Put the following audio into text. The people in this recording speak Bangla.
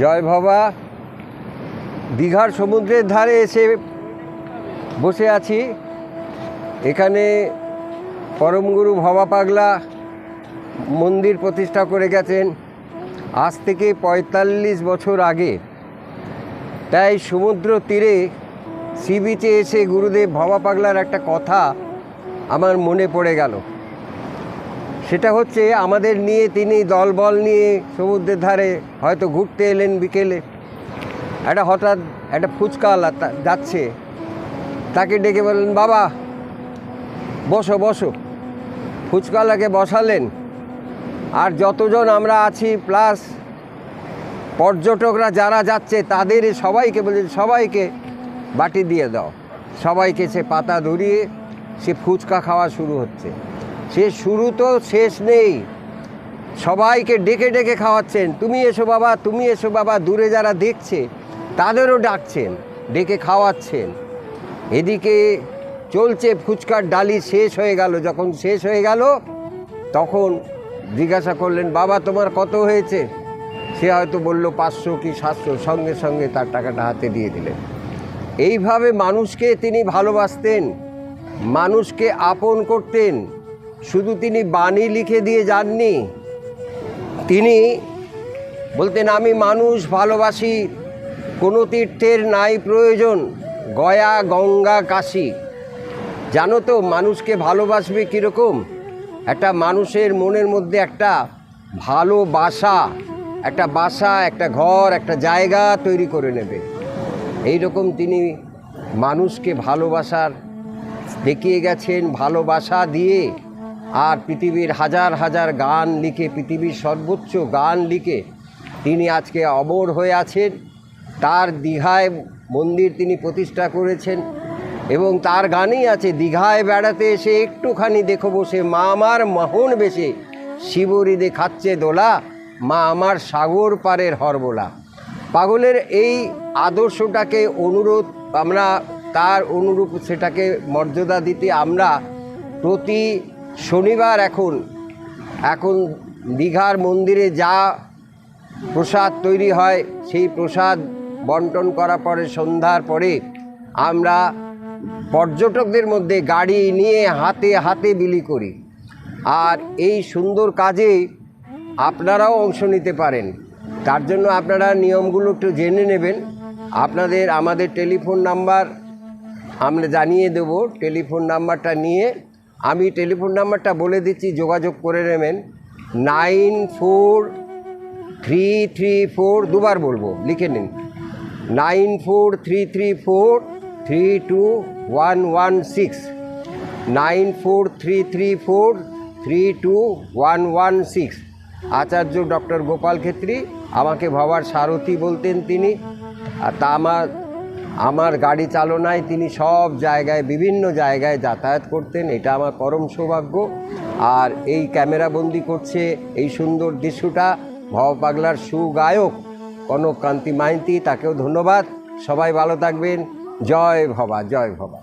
জয় ভবা দীঘার সমুদ্রের ধারে এসে বসে আছি। এখানে পরমগুরু ভবা পাগলা মন্দির প্রতিষ্ঠা করে গেছেন আজ থেকে পঁয়তাল্লিশ বছর আগে। তাই সমুদ্র তীরে সি বিচে এসে গুরুদেব ভবা পাগলার একটা কথা আমার মনে পড়ে গেল। সেটা হচ্ছে আমাদের নিয়ে তিনি দলবল নিয়ে সমুদ্রের ধারে হয়তো ঘুরতে এলেন বিকেলে। একটা হঠাৎ একটা ফুচকাওয়ালা যাচ্ছে। তাকে ডেকে বললেন, বাবা, বসো বসো। ফুচকাওয়ালাকে বসালেন। আর যতজন আমরা আছি, প্লাস পর্যটকরা যারা যাচ্ছে, তাদের সবাইকে বলছেন সবাইকে বাটি দিয়ে দাও। সবাইকে সে পাতা ধরিয়ে সে ফুচকা খাওয়া শুরু হচ্ছে। সে শুরু তো শেষ নেই। সবাইকে ডেকে ডেকে খাওয়াচ্ছেন। তুমি এসো বাবা, তুমি এসো বাবা, দূরে যারা দেখছে, তাদেরও ডাকছেন, ডেকে খাওয়াচ্ছেন। এদিকে চলছে ফুচকার ডালি শেষ হয়ে গেল। যখন শেষ হয়ে গেল, তখন জিজ্ঞাসা করলেন, বাবা, তোমার কত হয়েছে? সে হয়তো বলল, পাঁচশো কি সাতশো? সঙ্গে সঙ্গে তার টাকাটা হাতে দিয়ে দিলেন। এইভাবে মানুষকে তিনি ভালোবাসতেন, মানুষকে আপন করতেন। শুধু তিনি বাণী লিখে দিয়ে যাননি, তিনি বলতেন, আমি মানুষ ভালোবাসি, কোনো তীর্থের নাই প্রয়োজন, গয়া, গঙ্গা, কাশী। জানো তো, মানুষকে ভালোবাসবে কীরকম? একটা মানুষের মনের মধ্যে একটা ভালোবাসা, একটা বাসা, একটা ঘর, একটা জায়গা তৈরি করে নেবে। এই রকম তিনি মানুষকে ভালোবাসার দেখিয়ে গেছেন, ভালোবাসা দিয়ে আর পৃথিবীর হাজার হাজার গান লিখে, পৃথিবীর সর্বোচ্চ গান লিখে তিনি আজকে অমর হয়ে আছেন। তার দীঘায় মন্দির তিনি প্রতিষ্ঠা করেছেন এবং তার গানেই আছে, দীঘায় বেড়াতে এসে একটুখানি দেখো বসে, মা আমার মহন বেশে শিবরিদে খাচ্ছে দোলা, মা আমার সাগর পারের হরবোলা। পাগলের এই আদর্শটাকে অনুরোধ, আমরা তার অনুরূপ সেটাকে মর্যাদা দিতে আমরা প্রতি শনিবার এখন এখন দীঘার মন্দিরে যা প্রসাদ তৈরি হয়, সেই প্রসাদ বন্টন করার পরে, সন্ধ্যার পরে আমরা পর্যটকদের মধ্যে গাড়ি নিয়ে হাতে হাতে বিলি করি। আর এই সুন্দর কাজে আপনারাও অংশ নিতে পারেন। তার জন্য আপনারা নিয়মগুলো একটু জেনে নেবেন। আপনাদের, আমাদের টেলিফোন নাম্বার আমরা জানিয়ে দেব। টেলিফোন নাম্বারটা নিয়ে আমি টেলিফোন নাম্বারটা বলে দিচ্ছি, যোগাযোগ করে নেবেন। Nine four three three four, দুবার বলব, লিখে নিন। Nine four three three four three two one one six. Nine four three three four three two one one six. Acharya doctor Gopal Kshetri, আমাকে ভবার সারথি বলতেন তিনি। আর তা আমার আমার গাড়ি চালনায় তিনি সব জায়গায়, বিভিন্ন জায়গায় যাতায়াত করতেন, এটা আমার পরম সৌভাগ্য। আর এই ক্যামেরাবন্দি করছে এই সুন্দর দৃশ্যটা ভব পাগলার সুগায়ক কনক কান্তি মাইতি, তাকেও ধন্যবাদ। সবাই ভালো থাকবেন। জয় ভবা জয় ভবা।